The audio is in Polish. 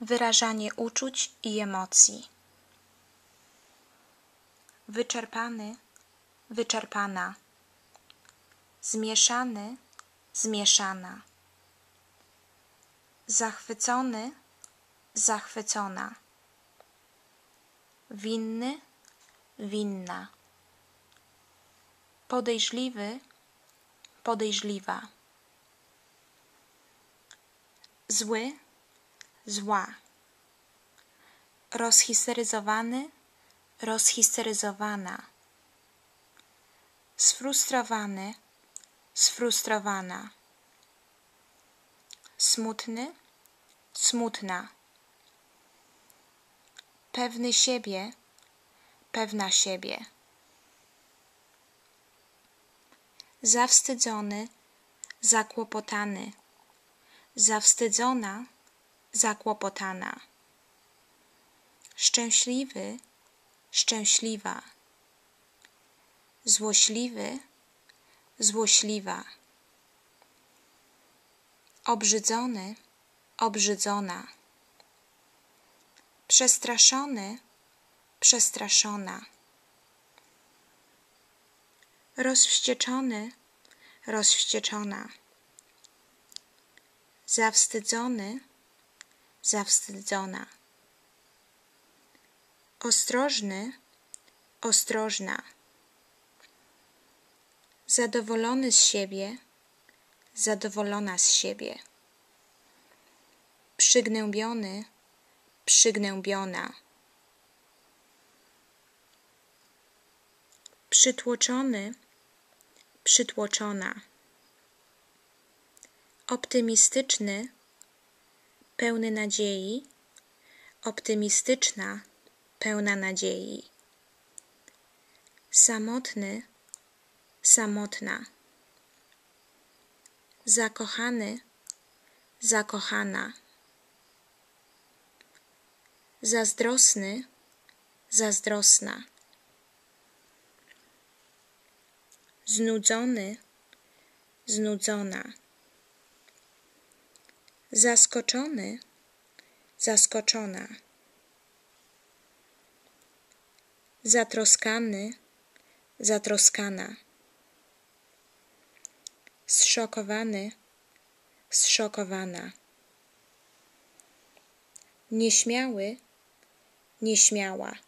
wyrażanie uczuć i emocji. Wyczerpany, wyczerpana. Zmieszany, zmieszana. Zachwycony, zachwycona. Winny, winna. Podejrzliwy, podejrzliwa. Zły, zła. Rozhisteryzowany, rozhisteryzowana. Sfrustrowany, sfrustrowana. Smutny, smutna. Pewny siebie, pewna siebie. Zawstydzony, zakłopotany. Zawstydzona, zakłopotana. Szczęśliwy, szczęśliwa. Złośliwy, złośliwa. Obrzydzony, obrzydzona. Przestraszony, przestraszona. Rozwścieczony, rozwścieczona. Zawstydzony, zawstydzona. Ostrożny, ostrożna. Zadowolony z siebie, zadowolona z siebie. Przygnębiony, przygnębiona. Przytłoczony, przytłoczona. Optymistyczny, pełny nadziei, optymistyczna, pełna nadziei. Samotny, samotna. Zakochany, zakochana. Zazdrosny, zazdrosna. Znudzony, znudzona. Zaskoczony, zaskoczona. Zatroskany, zatroskana. Zszokowany, zszokowana. Nieśmiały, nieśmiała.